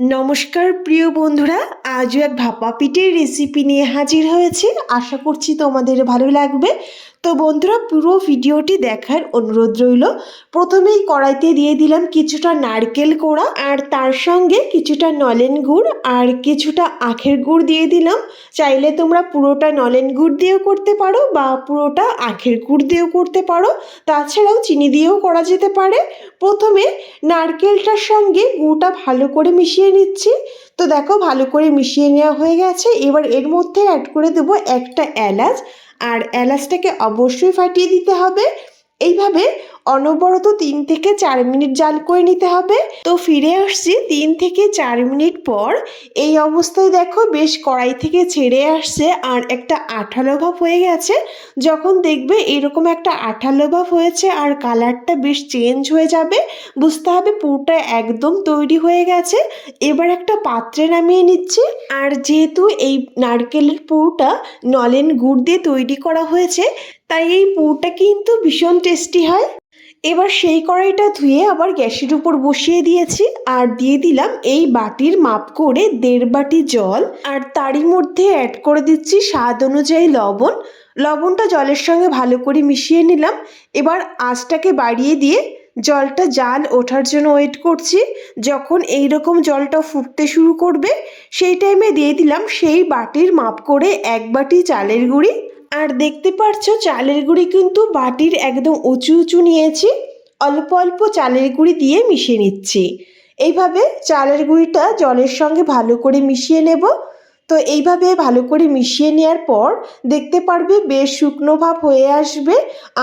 নমস্কার, প্রিয় বন্ধুরা। আজও এক ভাপা পিঠের রেসিপি নিয়ে হাজির হয়েছে। আশা করছি তোমাদের ভালো লাগবে। তো বন্ধুরা, পুরো ভিডিওটি দেখার অনুরোধ রইল। প্রথমেই কড়াইতে দিয়ে দিলাম কিছুটা নারকেল কোড়া, আর তার সঙ্গে কিছুটা নলেন গুড়, আর কিছুটা আখের গুড় দিয়ে দিলাম। চাইলে তোমরা পুরোটা নলেন গুড় দিয়েও করতে পারো, বা পুরোটা আখের গুড় দিয়েও করতে পারো। তাছাড়াও চিনি দিয়েও করা যেতে পারে। প্রথমে নারকেলটার সঙ্গে গুড়টা ভালো করে মিশিয়ে নিচ্ছি। তো দেখো, ভালো করে মিশিয়ে নেওয়া হয়ে গেছে। এবার এর মধ্যে অ্যাড করে দেবো একটা এলাচ। আর এলাচটাকে অবশ্যই ফাটিয়ে দিতে হবে। এইভাবে অনবরত তিন থেকে চার মিনিট জাল করে নিতে হবে। তো ফিরে আসছি তিন থেকে চার মিনিট পর। এই অবস্থায় দেখো বেশ কড়াই থেকে ছেড়ে আসছে আর একটা আঠালো ভাব হয়ে গেছে। যখন দেখবে এরকম একটা আঠালো ভাব হয়েছে আর কালারটা বেশ চেঞ্জ হয়ে যাবে। বুঝতে হবে পুরোটা একদম তৈরি হয়ে গেছে। এবার একটা পাত্রে নামিয়ে নিচ্ছি। আর যেহেতু এই নারকেলের পুরোটা নলেন গুড় দিয়ে তৈরি করা হয়েছে, তাই এই পুরোটা কিন্তু ভীষণ টেস্টি হয়। এবার সেই কড়াইটা ধুয়ে আবার গ্যাসের উপর বসিয়ে দিয়েছি আর দিয়ে দিলাম এই বাটির মাপ করে দেড় বাটি জল আর তারই মধ্যে অ্যাড করে দিচ্ছি স্বাদ অনুযায়ী লবণ। লবণটা জলের সঙ্গে ভালো করে মিশিয়ে নিলাম। এবার আঁচটাকে বাড়িয়ে দিয়ে জলটা জাল ওঠার জন্য ওয়েট করছি। যখন এই রকম জলটা ফুটতে শুরু করবে, সেই টাইমে দিয়ে দিলাম সেই বাটির মাপ করে এক বাটি চালের গুঁড়ি। আর দেখতে পারছ, চালের গুঁড়ি কিন্তু বাটির একদম উঁচু উঁচু নিয়েছি। অল্প অল্প চালের গুঁড়ি দিয়ে মিশিয়ে নিচ্ছি। এইভাবে চালের গুঁড়িটা জলের সঙ্গে ভালো করে মিশিয়ে নেব। তো এইভাবে ভালো করে মিশিয়ে নেওয়ার পর দেখতে পারবে বেশ শুকনো ভাব হয়ে আসবে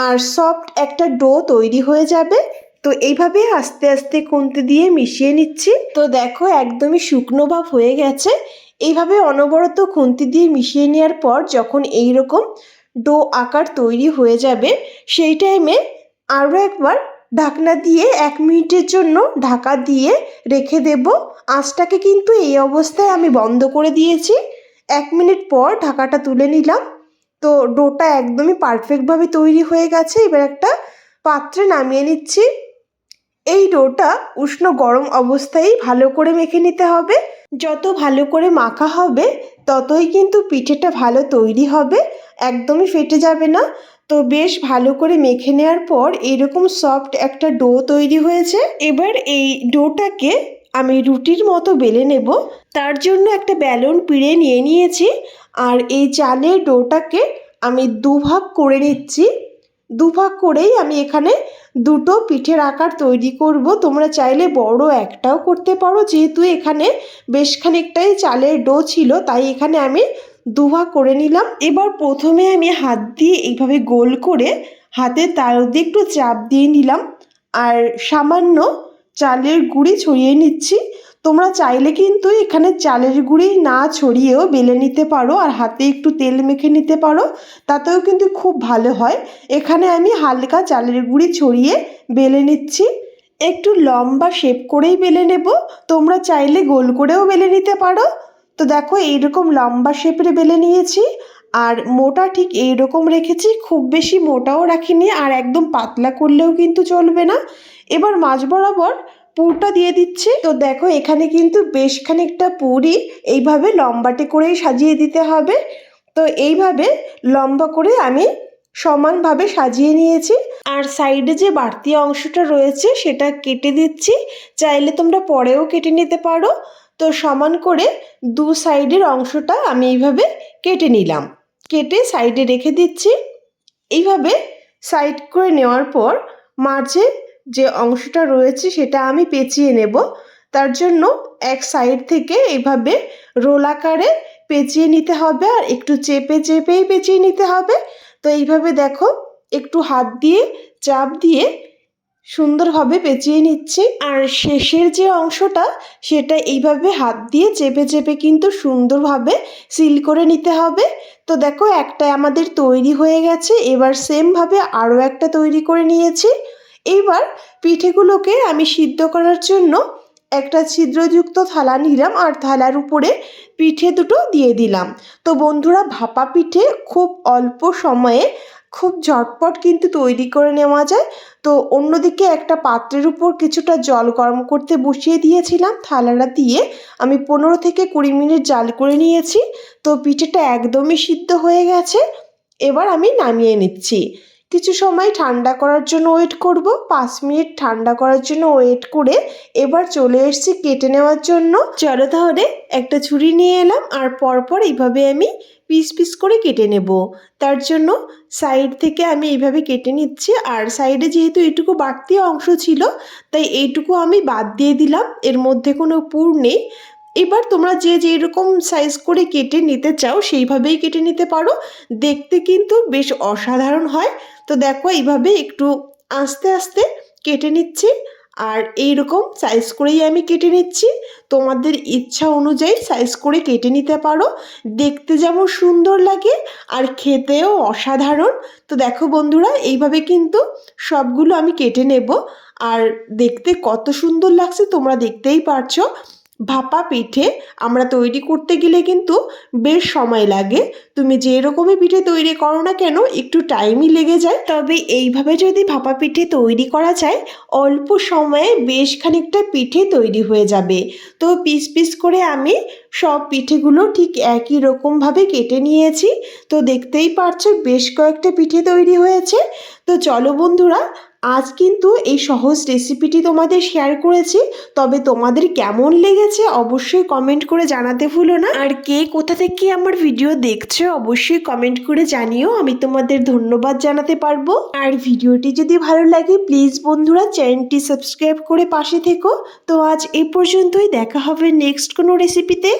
আর সফট একটা ডো তৈরি হয়ে যাবে। তো এইভাবে আস্তে আস্তে খুন্তি দিয়ে মিশিয়ে নিচ্ছি। তো দেখো একদমই শুকনো ভাব হয়ে গেছে। এইভাবে অনবরত খুন্তি দিয়ে মিশিয়ে নেওয়ার পর যখন এই রকম ডো আকার তৈরি হয়ে যাবে, সেই টাইমে আরও একবার ঢাকনা দিয়ে এক মিনিটের জন্য ঢাকা দিয়ে রেখে দেব। আঁচটাকে কিন্তু এই অবস্থায় আমি বন্ধ করে দিয়েছি। এক মিনিট পর ঢাকাটা তুলে নিলাম। তো ডোটা একদমই পারফেক্টভাবে তৈরি হয়ে গেছে। এবার একটা পাত্রে নামিয়ে নিচ্ছি। এই ডোটা উষ্ণ গরম অবস্থায় ভালো করে মেখে নিতে হবে। যত ভালো করে মাখা হবে, ততই কিন্তু পিঠেটা ভালো তৈরি হবে, একদমই ফেটে যাবে না। তো বেশ ভালো করে মেখে নেওয়ার পর এরকম সফট একটা ডো তৈরি হয়েছে। এবার এই ডোটাকে আমি রুটির মতো বেলে নেব। তার জন্য একটা ব্যালন পিড়ে নিয়ে নিয়েছি। আর এই চালের ডোটাকে আমি দুভাগ করে নিচ্ছি। দুভাগ করেই আমি এখানে দুটো পিঠের আকার তৈরি করব। তোমরা চাইলে বড় একটাও করতে পারো। যেহেতু এখানে বেশ খানিকটাই চালের ডো ছিল, তাই এখানে আমি দুভাগ করে নিলাম। এবার প্রথমে আমি হাত দিয়ে এইভাবে গোল করে হাতে তার দিয়ে একটু চাপ দিয়ে নিলাম। আর সামান্য চালের গুঁড়ি ছড়িয়ে নিচ্ছি। তোমরা চাইলে কিন্তু এখানে চালের গুঁড়ি না ছড়িয়েও বেলে নিতে পারো আর হাতে একটু তেল মেখে নিতে পারো। তাতেও কিন্তু খুব ভালো হয়। এখানে আমি হালকা চালের গুঁড়ি ছড়িয়ে বেলে নিচ্ছি। একটু লম্বা শেপ করেই বেলে নেব। তোমরা চাইলে গোল করেও বেলে নিতে পারো। তো দেখো, এইরকম লম্বা শেপের বেলে নিয়েছি। আর মোটা ঠিক এইরকম রেখেছি, খুব বেশি মোটাও রাখিনি আর একদম পাতলা করলেও কিন্তু চলবে না। এবার মাঝ বরাবর পুরটা দিয়ে দিচ্ছি। তো দেখো এখানে কিন্তু বেশ খানিকটা পুরই এইভাবে লম্বাটে করেই সাজিয়ে দিতে হবে। তো এইভাবে লম্বা করে আমি সমানভাবে সাজিয়ে নিয়েছি। আর সাইডে যে বাড়তি অংশটা রয়েছে সেটা কেটে দিচ্ছি। চাইলে তোমরা পরেও কেটে নিতে পারো। তো সমান করে দু সাইডের অংশটা আমি এইভাবে কেটে নিলাম। কেটে সাইডে রেখে দিচ্ছি। এইভাবে সাইড করে নেওয়ার পর মাঝে যে অংশটা রয়েছে সেটা আমি পেঁচিয়ে নেব। তার জন্য এক সাইড থেকে এইভাবে রোল আকারে পেঁচিয়ে নিতে হবে আর একটু চেপে চেপেই পেঁচিয়ে নিতে হবে। তো এইভাবে দেখো একটু হাত দিয়ে চাপ দিয়ে সুন্দরভাবে পেঁচিয়ে নিচ্ছি। আর শেষের যে অংশটা সেটা এইভাবে হাত দিয়ে চেপে চেপে কিন্তু সুন্দরভাবে সিল করে নিতে হবে। তো দেখো একটা আমাদের তৈরি হয়ে গেছে, এবার সেমভাবে আরও একটা তৈরি করে নিয়েছি। এইবার পিঠেগুলোকে আমি সিদ্ধ করার জন্য একটা ছিদ্রযুক্ত থালা নিলাম আর থালার উপরে পিঠে দুটো দিয়ে দিলাম। তো বন্ধুরা ভাপা পিঠে খুব অল্প সময়ে খুব ঝটপট কিন্তু তৈরি করে নেওয়া যায়। তো অন্যদিকে একটা পাত্রের উপর কিছুটা জল গরম করতে বসিয়ে দিয়েছিলাম থালাটা দিয়ে। আমি পনেরো থেকে কুড়ি মিনিট জাল করে নিয়েছি। তো পিঠেটা একদমই সিদ্ধ হয়ে গেছে। এবার আমি নামিয়ে নিচ্ছি। কিছু সময় ঠান্ডা করার জন্য ওয়েট করব, পাঁচ মিনিট ঠান্ডা করার জন্য ওয়েট করে এবার চলে এসেছি কেটে নেওয়ার জন্য। চলো তাহলে একটা ছুরি নিয়ে এলাম আর পরপর এইভাবে আমি পিস পিস করে কেটে নেব। তার জন্য সাইড থেকে আমি এইভাবে কেটে নিচ্ছি আর সাইডে যেহেতু এইটুকু বাড়তি অংশ ছিল, তাই এইটুকু আমি বাদ দিয়ে দিলাম। এর মধ্যে কোনো পুর নেই। এবার তোমরা যে যেরকম সাইজ করে কেটে নিতে চাও, সেইভাবেই কেটে নিতে পারো। দেখতে কিন্তু বেশ অসাধারণ হয়। তো দেখো, এইভাবে একটু আস্তে আস্তে কেটে নিচ্ছি। আর এই রকম সাইজ করেই আমি কেটে নিচ্ছি। তোমাদের ইচ্ছা অনুযায়ী সাইজ করে কেটে নিতে পারো। দেখতে যেমন সুন্দর লাগে আর খেতেও অসাধারণ। তো দেখো বন্ধুরা, এইভাবে কিন্তু সবগুলো আমি কেটে নেব। আর দেখতে কত সুন্দর লাগছে, তোমরা দেখতেই পারছ। ভাপা পিঠে আমরা তৈরি করতে গেলে কিন্তু বেশ সময় লাগে। তুমি যে রকমই পিঠে তৈরি করো না কেন, একটু টাইমই লেগে যায়। তবে এইভাবে যদি ভাপা পিঠে তৈরি করা যায়, অল্প সময়ে বেশ খানিকটা পিঠে তৈরি হয়ে যাবে। তো পিস পিস করে আমি সব পিঠেগুলো ঠিক একই রকমভাবে কেটে নিয়েছি। তো দেখতেই পারছ, বেশ কয়েকটা পিঠে তৈরি হয়েছে। তো চলো বন্ধুরা আজ কিন্তু এই সহজ রেসিপিটি তোমাদের শেয়ার করেছি, তবে তোমাদের কেমন লেগেছে অবশ্যই কমেন্ট করে জানাতে ভুলো না। আর কে কোথা থেকে আমার ভিডিও দেখছ অবশ্যই কমেন্ট করে জানিও, আমি তোমাদের ধন্যবাদ জানাতে পারব। আর ভিডিওটি যদি ভালো লাগে প্লিজ বন্ধুরা চ্যানেলটি সাবস্ক্রাইব করে পাশে থেকো। তো আজ এই পর্যন্তই, দেখা হবে নেক্সট কোনো রেসিপিতে